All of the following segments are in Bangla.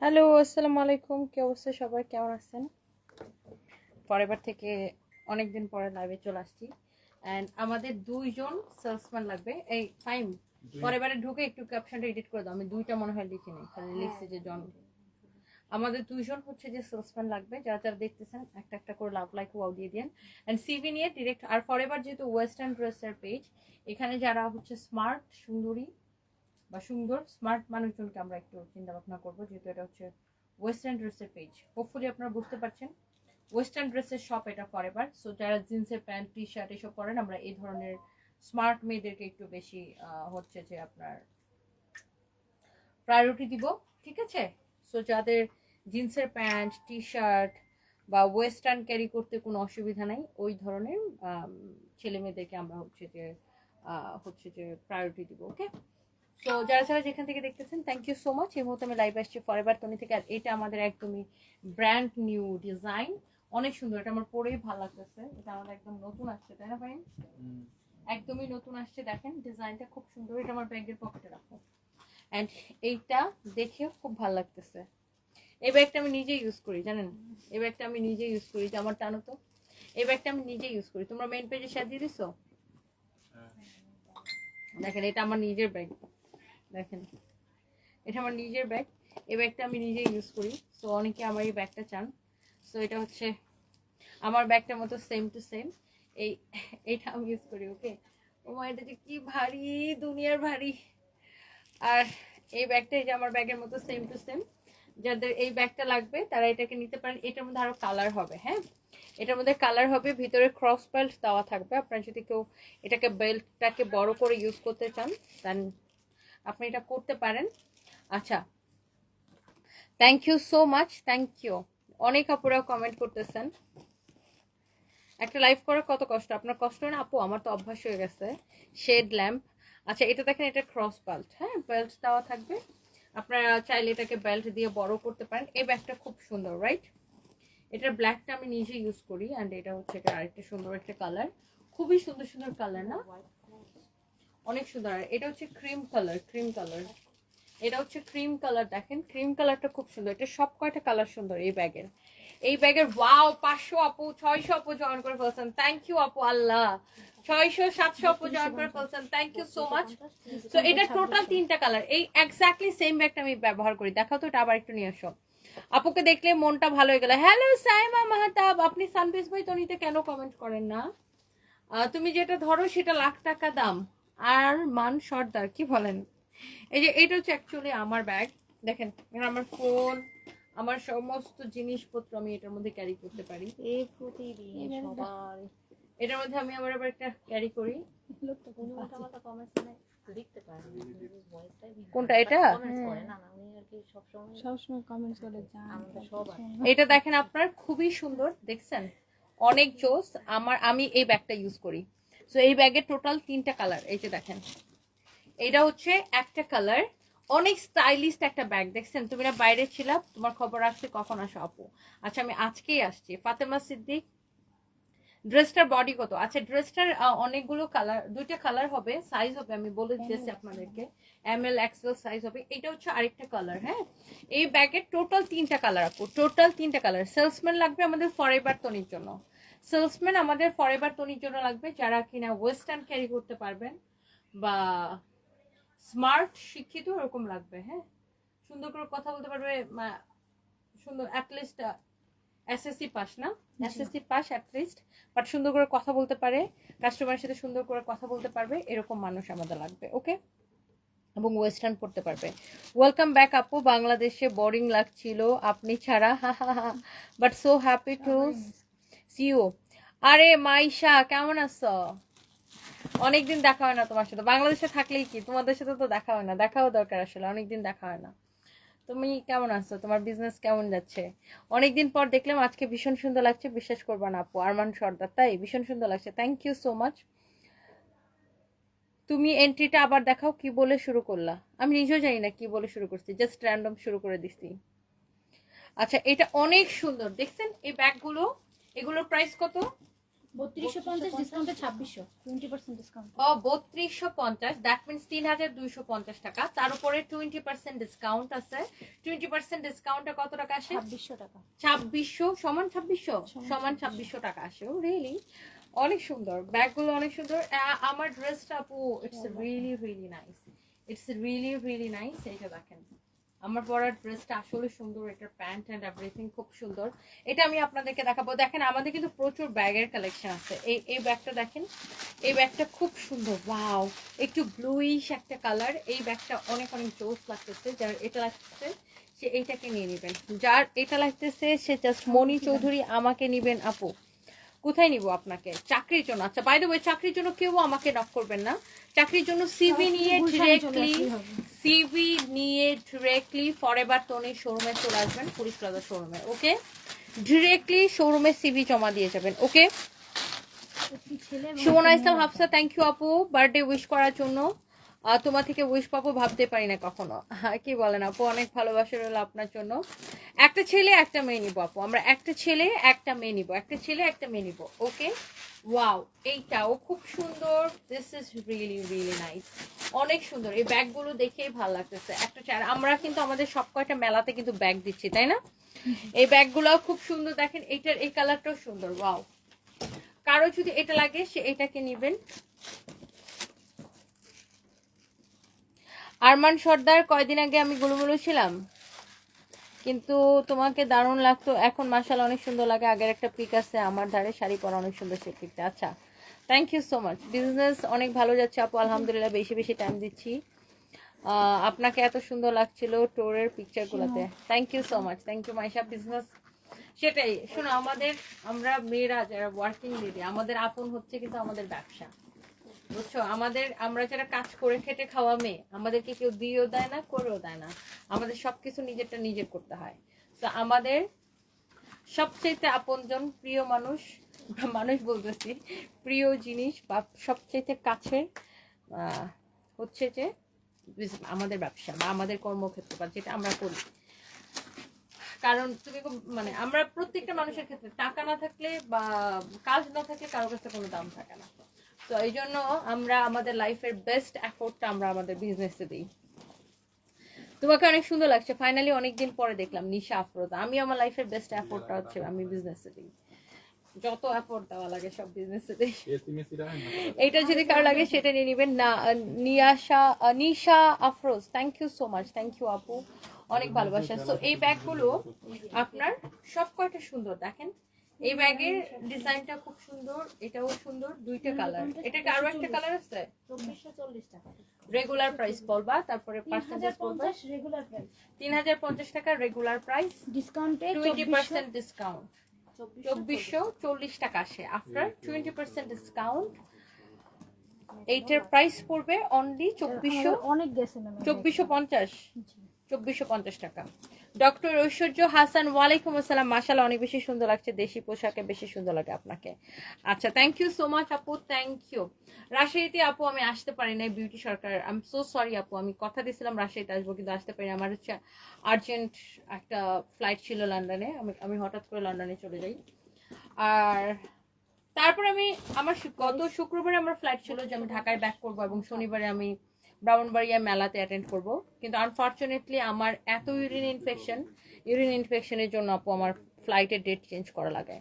হ্যালো আসসালামু আলাইকুম। কি অবস্থা সবাই? কেমন আছেন? পরেরবার থেকে অনেকদিন পরে লাইভে চলে আসছি। অ্যান্ড আমাদের দুইজন সেলসম্যান লাগবে। এই ফাইম পরেরবারে ঢুকে একটু ক্যাপশনটা এডিট করে দাও। আমি দুইটা মনে হয় লিখি নেই। খালি লিখছি যে জন আমাদের দুইজন হচ্ছে যে সেলসম্যান লাগবে। যারা যারা দেখতেছেন একটা একটা করে লাভ লাইক ওয়াও দিয়ে দিন অ্যান্ড সিভি নিয়ে ডিরেক্ট আর ফরেভার যেহেতু ওয়েস্টার্ন ড্রেসের পেজ এখানে যারা হচ্ছে স্মার্ট সুন্দরী বা সুন্দর স্মার্ট মানুষজনকে আমরা একটু চিন্তা ভাবনা করব, যেহেতু এটা হচ্ছে ওয়েস্টার্ন ড্রেসের পেজ হোপফুলি আপনারা বুঝতে পারছেন। ওয়েস্টার্ন ড্রেসের শপ এটা ফরেভার সো যারা জিন্সের প্যান্ট টি শার্ট এসব পরেন, আমরা এই ধরনের স্মার্ট মেয়েদেরকে একটু বেশি হচ্ছে যে আপনার প্রায়োরিটি দিব, ঠিক আছে? সো যাদের জিন্সের প্যান্ট টি শার্ট বা ওয়েস্টার্ন ক্যারি করতে কোনো অসুবিধা নাই, ওই ধরনের ছেলে মেয়েদেরকে আমরা হচ্ছে যে হচ্ছে যে প্রায়োরিটি দিব ওকে তো যারা যারা যেখান থেকে দেখতেছেন থ্যাংক ইউ সো মাচ এই মুহূর্তে আমি লাইভ আসছি ফরএভার তনি থেকে আর এটা আমাদের একদমই ব্র্যান্ড নিউ ডিজাইন অনেক সুন্দর এটা আমার পরেই ভালো লাগতেছে। এটা আমাদের একদম নতুন আসছে তাই না ভাই একদমই নতুন আসছে দেখেন ডিজাইনটা খুব সুন্দর। এটা আমার ব্যাগের পকেটে রাখো। অ্যান্ড এইটা দেখে খুব ভালো লাগতেছে। এই ব্যাগটা আমি নিজে ইউজ করি জানেন? এই ব্যাগটা আমি নিজে ইউজ করি যে আমার টানো তো। এই ব্যাগটা আমি নিজে ইউজ করি। তোমরা মেন পেজে শেয়ার দিয়ে দিছো? দেখেন এটা আমার নিজের ব্যাগ দেখেন। এটা আমার নিজের ব্যাগ এই ব্যাগটা আমি নিজে ইউজ করি। সো অনেকে আমার এই ব্যাগটা চান। সো এটা হচ্ছে আমার ব্যাগটার মতো সেম টু সেম এই এটা আমি ইউজ করি ওকে ও মা এটা যে কি ভারী, দুনিয়ার ভারী। আর এই ব্যাগটা এই যে আমার ব্যাগের মতো সেম টু সেম যাদের এই ব্যাগটা লাগবে, তারা এটাকে নিতে পারেন। এটার মধ্যে আরও কালার হবে হ্যাঁ? এটার মধ্যে কালার হবে, ভিতরে ক্রস বেল্ট দেওয়া থাকবে। আপনারা যদি কেউ এটাকে বেল্টটাকে বড় করে ইউজ করতে চান দেন আপনি এটা করতে পারেন। আচ্ছা thank you so much thank you অনেক আপুরাও কমেন্ট করতেছেন। একটা লাইভ করা কত কষ্ট? আপনার কষ্ট না? আপু, আমার তো অভ্যাস হয়ে গেছে। শেড ল্যাম্প আচ্ছা এটা দেখেন, এটা ক্রস বেল্ট হ্যাঁ বেল্ট দেওয়া থাকবে। আপনারা চাইলে এটাকে বেল্ট দিয়ে বড় করতে পারেন। এই ব্যাগটা খুব সুন্দর রাইট এটার ব্ল্যাকটা আমি নিজে ইউজ করি অ্যান্ড এটা হচ্ছে এটা আরেকটা সুন্দর একটা কালার খুবই সুন্দর সুন্দর কালার না? অনেক সুন্দর। এটা হচ্ছে ক্রিম কালার ক্রিম কালার এটা হচ্ছে ক্রিম কালার দেখেন। ক্রিম কালারটা খুব সুন্দর। এটা সব কয়টা কালার সুন্দর এই ব্যাগের? এই ব্যাগের ওয়াও পাঁচশো আপু, ছয়শো আপু জয়েন করে ফেলছেন। থ্যাংক ইউ আপু, আল্লাহ। ছয়শো, সাতশো আপু জয়েন করে ফেলছেন। থ্যাংক ইউ সো মাচ তো এটা টোটাল তিনটা কালার এই এক্স্যাক্টলি সেম ব্যাগটা আমি ব্যবহার করি। দেখাও তো, এটা আবার একটু নিয়ে আসো। আপুকে দেখলে মনটা ভালো হয়ে গেল। হ্যালো সাইমা মাহাতাব। আপনি সানবিস ভাই তনিতে কেন কমেন্ট করেন না? তুমি যেটা ধরো সেটা লাখ টাকা দাম। আর মান সর্দার কি বলেন? এই যে এটা হচ্ছে অ্যাকচুয়ালি আমার ব্যাগ দেখেন এখানে আমার ফোন আমার সমস্ত জিনিসপত্র আমি এটার মধ্যে ক্যারি করতে পারি। এই প্রতিদিন সবার। এটার মধ্যে আমি আবার আবার একটা ক্যারি করি। মানে ভিন্ন। কোনটা, এটা? এটা দেখেন আপনার খুবই সুন্দর দেখছেন? অনেক জোস। আমার আমি এই ব্যাগটা ইউজ করি। সো এই ব্যাগের টোটাল তিনটা কালার এই যে দেখেন। এটা হচ্ছে একটা কালার অনেক স্টাইলিস্ট একটা ব্যাগ দেখছেন? তুমি না বাইরে ছিলা তোমার খবর আসছে কখন আসো আপু? আচ্ছা আমি আজকেই আসছি। ফাতেমা সিদ্দিক ড্রেসটার বডি কত? আচ্ছা ড্রেসটার অনেকগুলো কালার দুইটা কালার হবে সাইজ হবে আমি বলে দিয়েছি আপনাদেরকে। এম এল এক্সেল সাইজ হবে। এটা হচ্ছে আরেকটা কালার হ্যাঁ? এই ব্যাগের টোটাল তিনটা কালার আপু। টোটাল তিনটা কালার সেলসম্যান লাগবে আমাদের ফরেভার তনির জন্য। সেলসম্যান আমাদের ফরেভার তনির জন্য লাগবে যারা কিনা ওয়েস্টার্ন ক্যারি করতে পারবেন বা স্মার্ট শিক্ষিত ওরকম লাগবে হ্যাঁ? সুন্দর করে কথা বলতে পারবে সুন্দর অ্যাটলিস্ট এসএসসি পাস না? SSC pass at least but সুন্দর করে কথা বলতে পারে কাস্টমারের সাথে সুন্দর করে কথা বলতে পারবে এরকম মানুষ আমাদের লাগবে ওকে এবং ওয়েস্টার্ন পড়তে পারবে। ওয়েলকাম ব্যাক আপু বাংলাদেশে বোরিং লাগছিল আপনি ছাড়া হা হা হা but so happy to see you আরে মাইশা, কেমন আছো? অনেকদিন দেখা হয় না তোমার সাথে। বাংলাদেশে থাকলেই কি? তোমাদের সাথে তো দেখা হয় না। দেখাও দরকার আসলে, অনেকদিন দেখা হয় না। তুমি কেমন আছো? তোমার বিজনেস কেমন যাচ্ছে? অনেকদিন পর দেখলাম আজকে ভীষণ সুন্দর লাগছে। বিশ্বাস করবা না আপু, আরমান সর্দার, তাই? ভীষণ সুন্দর লাগছে। থ্যাংক ইউ সো মাচ তুমি এন্ট্রিটা আবার দেখাও, কি বলে শুরু করলা? আমি নিজেও জানি না কি বলে শুরু করছি জাস্ট র্যান্ডম শুরু করে দিছি। আচ্ছা এটা অনেক সুন্দর। দেখছেন এই ব্যাগগুলো? এগুলোর প্রাইস কত? বত্রিশশো পঞ্চাশ ডিসকাউন্টে ছাব্বিশশো টোয়েন্টি পার্সেন্ট ডিসকাউন্ট ও বত্রিশশো পঞ্চাশ দ্যাট মিনস তিন হাজার দুইশো পঞ্চাশ টাকা। তার উপরে টোয়েন্টি পার্সেন্ট ডিসকাউন্ট আছে। টোয়েন্টি পার্সেন্ট ডিসকাউন্টে কত টাকা আসে? ছাব্বিশশো টাকা। ছাব্বিশশো সমান ছাব্বিশশো? সমান সমান ছাব্বিশশো টাকা আসে। ও রিয়েলি অনেক সুন্দর। ব্যাগগুলো অনেক সুন্দর। আমার ড্রেসটা আপু it's really really nice it's really really nice এইটা দেখেন। আমার পরার ড্রেসটা আসলে সুন্দর এটার প্যান্ট অ্যান্ড এভরিথিং খুব সুন্দর। এটা আমি আপনাদেরকে দেখাবো। দেখেন, আমাদের কিন্তু প্রচুর ব্যাগের কালেকশন আছে। এই এই ব্যাগটা দেখেন, এই ব্যাগটা খুব সুন্দর ওয়াও একটু ব্লুইশ একটা কালার এই ব্যাগটা অনেক অনেক জোস লাগতেছে। যার, এটা লাগতেছে, সে এইটাকে নিয়ে নেবেন। যার, এটা লাগতেছে, সে জাস্ট মনি চৌধুরী আমাকে নিবেন আপু। কোথায় নিব আপনাকে? চাকরির জন্য। আচ্ছা বাই দ্য ওয়ে চাকরির জন্য কেউ আমাকে নক করবেন না। চাকরির জন্য সিভি নিয়ে ডিরেক্টলি সিভি নিয়ে ডিরেক্টলি ফরএভার টোনের শোরুমে চলে আসবেন পুলিশ প্লাজা শোরুমে ওকে ডিরেক্টলি শোরুমে সিভি জমা দিয়ে যাবেন okay Sumona Islam Hafsa thank you আপু। বার্থডে উইশ করার জন্য। তোমার থেকে উইশ পাবো ভাবতে পারি না কখনো। কি বলেন আপু, অনেক ভালোবাসা রইল আপনার জন্য। একটা ছেলে, একটা মেয়ে নিবো আপু। আমরা একটা ছেলে, একটা মেয়ে নিবো। একটা ছেলে, একটা মেয়ে নিবো। ওকে? ওয়াও এইটাও খুব সুন্দর। This is really really nice অনেক সুন্দর। এই ব্যাগগুলো দেখেই ভালো লাগতেছে। একটা চার আমরা কিন্তু আমাদের সব কয়টা মেলাতে কিন্তু ব্যাগ দিচ্ছি, তাই না? এই ব্যাগগুলোও খুব সুন্দর। দেখেন, এইটার, এই কালারটাও সুন্দর। ওয়াও কারও যদি এটা লাগে, সে এটাকে নেবেন। আরমান সর্দার, কয়দিন আগে আমি গুলুমুলু ছিলাম। কিন্তু তোমাকে দারুণ লাগতো। এখন মাসাল অনেক সুন্দর লাগে। আগের একটা পিক আছে, আমার ধারে শাড়ি পরা অনেক সুন্দর সে পিকটা। আচ্ছা thank you so much business অনেক ভালো যাচ্ছে আপু, আলহামদুলিল্লাহ বেশি বেশি টাইম দিচ্ছি। আপনাকে এত সুন্দর লাগছিল টোরের পিকচারগুলোতে thank you so much thank you Maisha. Business সেটাই। শোনো, আমাদের, আমরা মেয়েরা যারা ওয়ার্কিং লেডি আমাদের আপন হচ্ছে কিন্তু আমাদের ব্যবসা। বুঝছ? আমাদের, আমরা যারা কাজ করে খেটে খাওয়া মেয়ে, আমাদেরকে কেউ দিয়েও দেয় না, করেও দেয় না। আমাদের সবকিছু নিজেরটা নিজের করতে হয়। তো আমাদের সবচেয়ে আপনজন প্রিয় মানুষ মানুষ বলতেছি, প্রিয় জিনিস বা সবচেয়ে কাছে হচ্ছে যে আমাদের ব্যবসা বা আমাদের কর্মক্ষেত্র বা যেটা আমরা করি। কারণ তুমি মানে আমরা প্রত্যেকটা মানুষের ক্ষেত্রে টাকা না থাকলে বা কাজ না থাকলে কারোর কাছে কোনো দাম থাকে না। তো এই জন্য আমরা আমাদের লাইফের বেস্ট এফোর্টটা আমরা আমাদের বিজনেসে দিই। তোমাকে অনেক সুন্দর লাগছে। ফাইনালি অনেকদিন পরে দেখলাম নিশা আফরোজা। আমি আমার লাইফের বেস্ট এফোর্টটা হচ্ছে আমি বিজনেসে দিই। যত এফোর্ট দেওয়া লাগে সব বিজনেসে দিই। এইটা যদি কারও লাগে সেটা নিয়ে নেবেন। না Niasha Nisha Afroz. Thank you so much thank you আপু। অনেক ভালোবাসা। তো এই ব্যাগগুলো আপনার সব কয়টা সুন্দর। দেখেন এই ব্যাগের ডিজাইনটা খুব সুন্দর এটাও সুন্দর দুইটা কালার এটা আরও একটা কালার আছে? টাকা। রেগুলার প্রাইস বলবা তারপরে তিন হাজার পার্সেন্টেজ বলবা। পঞ্চাশ রেগুলার প্রাইস তিন হাজার পঞ্চাশ টাকা রেগুলার প্রাইস ডিসকাউন্টে টোয়েন্টি পার্সেন্ট ডিসকাউন্ট চব্বিশশো চল্লিশ। টাকা আসে আফটার টোয়েন্টি পার্সেন্ট ডিসকাউন্ট এইটার প্রাইস পড়বে অনলি চব্বিশশো অনেক গেছে চব্বিশশো পঞ্চাশ। চব্বিশশো পঞ্চাশ টাকা। ডক্টর ঐশ্বর্য হাসান, ওয়ালাইকুম আসসালাম। মাসাল্লাহ অনেক বেশি সুন্দর লাগছে। দেশি পোশাকে বেশি সুন্দর লাগে আপনাকে। আচ্ছা থ্যাংক ইউ সো মাচ আপু থ্যাংক ইউ রাজশাহীতে আপু, আমি আসতে পারি না Beauty Sarkar. I am so sorry আপু, আমি কথা দিয়েছিলাম রাজশাহীতে আসব, কিন্তু আসতে পারি। আমার হচ্ছে আর্জেন্ট একটা ফ্লাইট ছিল লন্ডনে। আমি আমি হঠাৎ করে লন্ডনে চলে যাই। আর তারপর আমি, আমার গত শুক্রবারে আমার ফ্লাইট ছিল যে আমি ঢাকায় ব্যাক করব এবং শনিবারে আমি ব্রাউনবাড়িয়া মেলাতে অ্যাটেন্ড করব। কিন্তু আনফর্চুনেটলি আমার এত ইউরিন ইনফেকশন ইউরিন ইনফেকশনের জন্য আপু আমার ফ্লাইটের ডেট চেঞ্জ করা লাগে।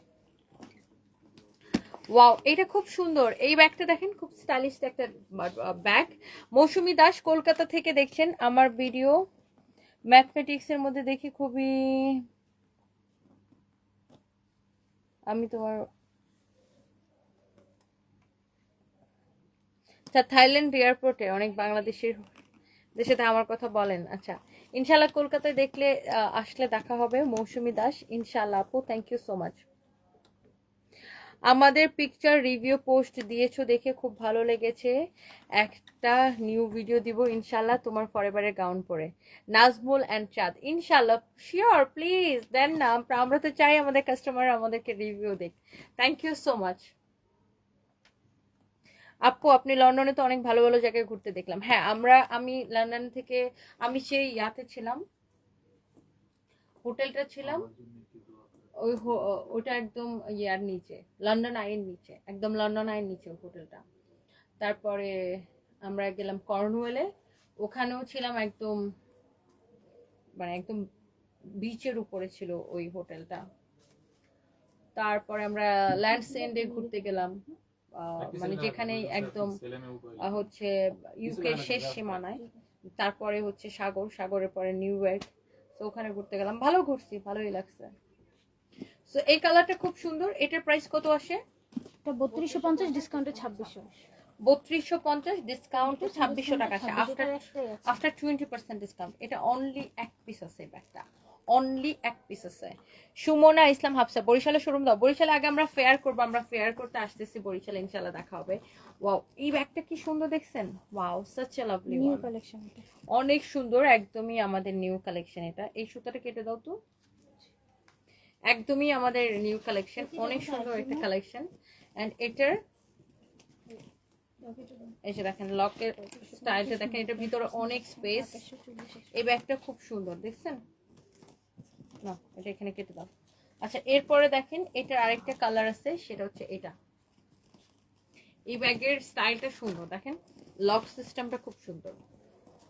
ওয়াও এটা খুব সুন্দর। এই ব্যাগটা দেখেন, খুব স্টাইলিশ একটা ব্যাগ মৌসুমি দাস কলকাতা থেকে দেখছেন। আমার ভিডিও ম্যাথমেটিক্স এর মধ্যে দেখি খুবই আমি তোমার আচ্ছা থাইল্যান্ড এয়ারপোর্টে অনেক বাংলাদেশের দেশে আমার কথা বলেন। আচ্ছা ইনশাল্লাহ কলকাতায় দেখলে আসলে দেখা হবে। মৌসুমী দাস ইনশাল্লাহ আপু থ্যাংক ইউ সো মাচ আমাদের পিকচার রিভিউ পোস্ট দিয়েছ দেখে খুব ভালো লেগেছে। একটা নিউ ভিডিও দিব ইনশাল্লাহ তোমার ফরেভারের গাউন পরে। নাজমুল অ্যান্ড চাঁদ ইনশাল্লাহ শিওর প্লিজ দেন না, আমরা তো চাই আমাদের কাস্টমার আমাদেরকে রিভিউ দেখ থ্যাংক ইউ সো মাচ আপু আপনি লন্ডনে তো অনেক ভালো ভালো জায়গায় ঘুরতে দেখলাম। হ্যাঁ আমরা আমি লন্ডন থেকে আমি সেই ইয়াতে ছিলাম। হোটেলটা ছিলাম। ওই ওটা একদম ইয়ার নিচে লন্ডন আইয়ের নিচে একদম লন্ডন আইয়ের নিচে হোটেলটা। তারপরে আমরা গেলাম কর্নওয়েলে। ওখানেও ছিলাম একদম মানে একদম বিচের উপরে ছিল ওই হোটেলটা। তারপরে আমরা ল্যান্ডস এন্ডে ঘুরতে গেলাম। মানে যেখানে একদম হচ্ছে ইউকে শেষ সীমানায় তারপরে হচ্ছে সাগর সাগরের পরে নিউ ইয়র্ক তো ওখানে ঘুরতে গেলাম। ভালো ঘুরছি ভালোই লাগছে। তো এই কালারটা খুব সুন্দর। এটার প্রাইস কত আসে? এটা বত্রিশশো পঞ্চাশ ডিসকাউন্টে ছাব্বিশশো। বত্রিশশো পঞ্চাশ ডিসকাউন্টে ছাব্বিশশো টাকা আসে। আফটার আছে। আফটার টোয়েন্টি পার্সেন্ট ডিসকাউন্ট এটা অনলি এক পিস আছে ব্যাগটা অনলি এক পিস আছে। সুমনা ইসলাম হাফসা বরিশালে শোরুম দাও। বরিশালে আগে আমরা ফেয়ার করব আমরা ফেয়ার করতে আসতেছি। বরিশালে ইনশাল্লাহ দেখা হবে। ওয়াও এই ব্যাগটা কি সুন্দর দেখছেন? Wow such a lovely new collection অনেক সুন্দর একদমই আমাদের নিউ কালেকশন এটা। এই সুতাটা কেটে দাও তো। একদমই আমাদের নিউ কালেকশন অনেক সুন্দর একটা কালেকশন এন্ড এটার এই যে দেখেন লকের স্টাইলটা দেখেন এটার ভিতরে অনেক স্পেস এই ব্যাগটা খুব সুন্দর দেখছেন? না এটা এখানে কেটে দাও। আচ্ছা এরপরে দেখেন এটার আরেকটা কালার আছে সেটা হচ্ছে এটা। এই ব্যাগের স্টাইলটা সুন্দর দেখেন লক সিস্টেমটা খুব সুন্দর।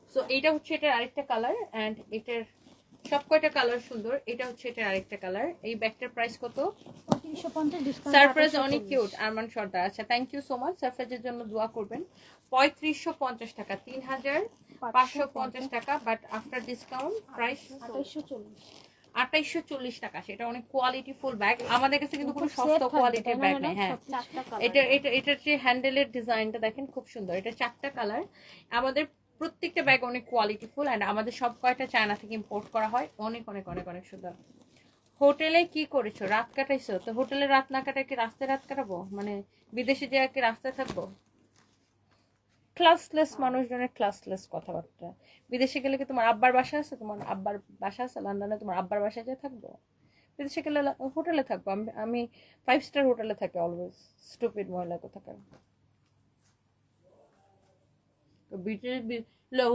সো এটা হচ্ছে এটার আরেকটা কালার এন্ড এটার সব কয়টা কালার সুন্দর এটা হচ্ছে এটার আরেকটা কালার এই ব্যাগটার প্রাইস কত? সারপ্রাইজ অনেক কিউট আরমান সর্দার আচ্ছা থ্যাংক ইউ সো মাচ সারপ্রাইজের জন্য দোয়া করবেন। পঁয়ত্রিশশো পঞ্চাশ টাকা তিন হাজার পাঁচশো পঞ্চাশ টাকা বাট আফটার ডিসকাউন্ট প্রাইস আঠাইশশো চল্লিশ। আঠাইশশো চল্লিশ টাকা সেটা অনেক কোয়ালিটি ফুল ব্যাগ আমাদের কাছে কিন্তু কোনো সস্তা কোয়ালিটির ব্যাগ নেই হ্যাঁ। এটা এটা এটার যে হ্যান্ডেলের ডিজাইনটা দেখেন খুব সুন্দর। এটা চারটা কালার আমাদের প্রত্যেকটা ব্যাগ অনেক কোয়ালিটি ফুল অ্যান্ড আমাদের সব কয়টা চায়না থেকে ইম্পোর্ট করা হয় অনেক অনেক অনেক অনেক সুন্দর। হোটেলে কি করেছ? রাত কাটাইছো? তো হোটেলে রাত না কাটাই কি রাস্তায় রাত কাটাবো? মানে বিদেশে যে কি রাস্তায় থাকব? ক্লাসলেস মানুষজনের ক্লাসলেস কথাবার্তা। বিদেশে গেলে কি তোমার আব্বার বাসা আছে? তোমার আব্বার বাসা আছে? লন্ডনে তোমার আব্বার বাসায় যে থাকব? বিদেশে গেলে হোটেলে থাকব। আমি আমি ফাইভ স্টার হোটেলে থাকি অলওয়েজ স্টুপিড মহিলা কোথাকার।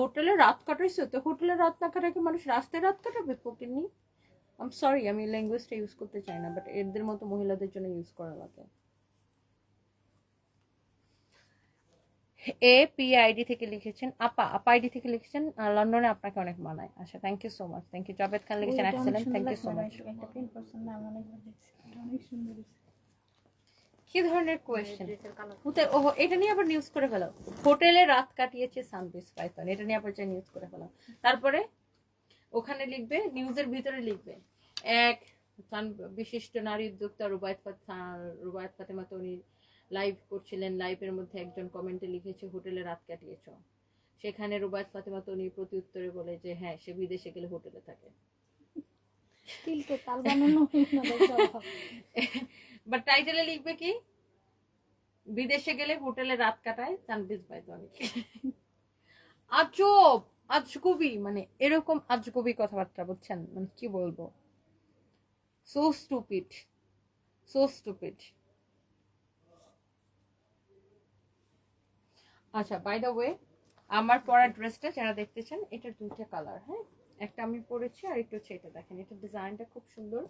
হোটেলে রাত কাটাইছো? তো হোটেলে রাত না কাটাই কি মানুষ রাস্তায় রাত কাটাবে পকিনি আম সরি আমি ল্যাঙ্গুয়েজটা ইউজ করতে চাই না বাট এদের মতো মহিলাদের জন্য ইউজ করা লাগে। এ পি আইডি থেকে লিখেছেন আপা আপা আইডি থেকে লিখেছেন লন্ডনে আপনাকে অনেক মানায়। আচ্ছা thank you so much thank you Javed Khan লিখেছেন excellent thank you so much. কি ধরনের কোয়েশ্চেন ও এটা নিয়ে আবার নিউজ করে ফেলো। হোটেলে রাত কাটিয়েছে সানবিস পাইথন এটা নিয়ে আবার যে নিউজ করে ফেলো। তারপরে ওখানে লিখবে নিউজের ভিতরে লিখবে এক বিশিষ্ট নারী উদ্যোক্তা রুবায়ত ফাত- রুবায়ত ফাতেমা তনি লাইভ করছিলেন লাইভের মধ্যে একজন কমেন্টে লিখেছে হোটেলে রাত কাটিয়েছ। সেখানে রুবায়ত ফাতেমা তনি প্রতি উত্তরে বলে যে হ্যাঁ সে বিদেশে গেলে হোটেলে থাকে। বাট টাইটেলে লিখবে কি? বিদেশে গেলে হোটেলে রাত কাটায় সানবিজ পাইথনি আজব! আজগুবি! মানে এরকম আজগুবি কথাবার্তা বুঝছেন? মানে কি বলব? সো স্টুপিড সো স্টুপিড আচ্ছা বাই দ্য ওয়ে আমার পরা ড্রেসটা যারা দেখতেছেন এটার দুইটা কালার হ্যাঁ? একটা আমি পরেছি আর একটা হচ্ছে এটা দেখেন এটা ডিজাইনটা খুব সুন্দর।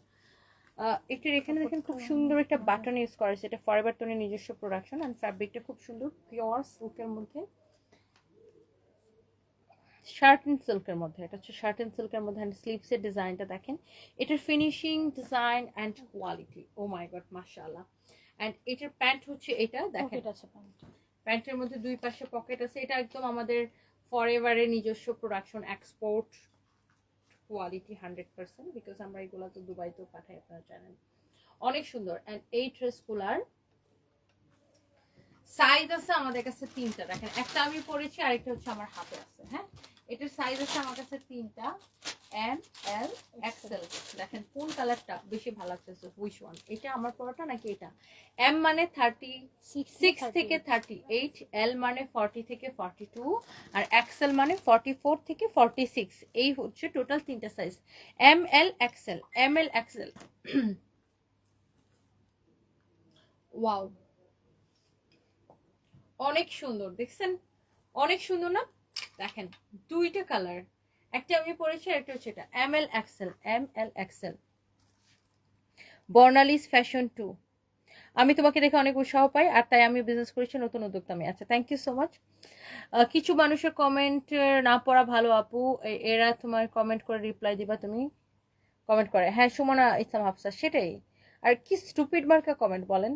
এটার এখানে দেখেন খুব সুন্দর একটা বাটন ইউজ করা হয়েছে এটা ফরএভার টোনের নিজস্ব প্রোডাকশন অ্যান্ড ফ্যাব্রিকটা খুব সুন্দর পিওর সিল্কের মধ্যে। শার্ট অ্যান্ড সিল্কের মধ্যে এটা হচ্ছে শার্ট অ্যান্ড সিল্কের মধ্যে অ্যান্ড স্লিভসের ডিজাইনটা দেখেন। এটার finishing design and quality oh my god মাশাআল্লাহ। অ্যান্ড এটার প্যান্ট হচ্ছে এটা দেখেন। Pocket আছে pant। প্যান্টের মধ্যে দুই পাশে পকেট আছে। এটা একদম আমাদের ফরএভারের নিজস্ব production export quality hundred percent because আমরা এগুলো তো দুবাইতেও পাঠাই আপনারা জানেন। অনেক সুন্দর। অ্যান্ড এই ড্রেসগুলার সাইজ আছে আমাদের কাছে তিনটা। দেখেন, একটা আমি পরেছি, আরেকটা হচ্ছে আমার হাতে আছে হ্যাঁ? এটার সাইজ আছে আমার কাছে তিনটা। এম এল এক্সেল দেখেন কোন কালারটা বেশি ভালো লাগতেছে হুইচ ওয়ান এটা আমার পরাটা নাকি এটা? এম মানে থার্টি সিক্স থেকে থার্টি এইট এল মানে ফর্টি থেকে ফর্টি টু আর এক্সেল মানে ফর্টি ফোর থেকে ফর্টি সিক্স এই হচ্ছে টোটাল তিনটা size M L XL M L XL wow অনেক সুন্দর দেখছেন? অনেক সুন্দর না? দেখেন দুইটা কালার একটা আমি পড়েছি একটা হচ্ছে এটা। M L XL M L XL বর্ণালিস fashion two আমি তোমাকে দেখে অনেক উৎসাহ পাই আর তাই আমি বিজনেস করেছি, নতুন উদ্যোক্তা আমি। আচ্ছা থ্যাংক ইউ সো মাচ কিছু মানুষের কমেন্ট না পড়া ভালো, আপু। এরা তোমার কমেন্ট করে রিপ্লাই দিবা, তুমি কমেন্ট করে। হ্যাঁ সুমনা ইসলাম হাফসা, সেটাই। আর কি স্টুপিড মার্কা কমেন্ট বলেন।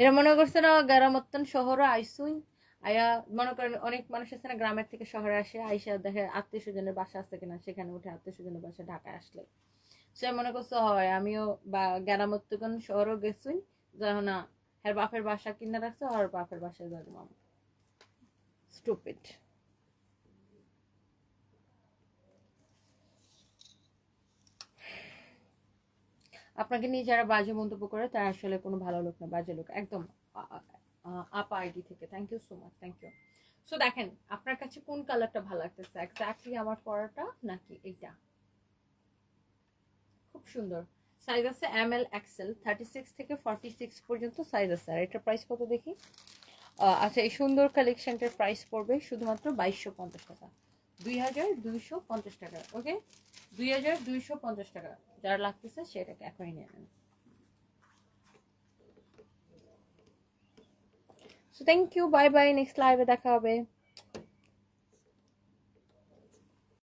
এরা মনে করছে না, গ্রামত্তন শহরে, আইসুই। আয়া মনে করেন অনেক মানুষ আছে না, গ্রামের থেকে শহরে আসে, আইসা দেখে আত্মীয় স্বজনের বাসা আছে কিনা, সেখানে উঠে আত্মীয় স্বজনের বাসা ঢাকায় আসলে। সে মনে করছে, হয়, আমিও বা গ্রামত্তগণ শহরও গেছুই যখন না হ্যার বাপের বাসা কিনে রাখছে, আর বাপের বাসায় যাবে মামা স্টুপিড আপনাকে নিয়ে যারা বাজে মন্তব্য করে, তারা আসলে কোনো ভালো লোক না, বাজে লোক, একদম আপা আইডি থেকে। Thank you so much thank you so দেখেন, আপনার কাছে কোন কালারটা ভালো লাগতেছে? এক্স্যাক্টলি আমার পরাটা নাকি এইটা? খুব সুন্দর। সাইজ আছে M L XL thirty six থেকে ফর্টি সিক্স পর্যন্ত সাইজ আছে। আর এটার প্রাইস কত দেখি? আচ্ছা এই সুন্দর কালেকশনটার প্রাইস পড়বে শুধুমাত্র বাইশশো পঞ্চাশ টাকা। দুই হাজার দুইশো পঞ্চাশ টাকা ওকে দুই হাজার দুইশো পঞ্চাশ টাকা। যারা লাগতেছে সেটাকে এখনই নিয়ে নেন। So thank you bye bye next লাইভে দেখা হবে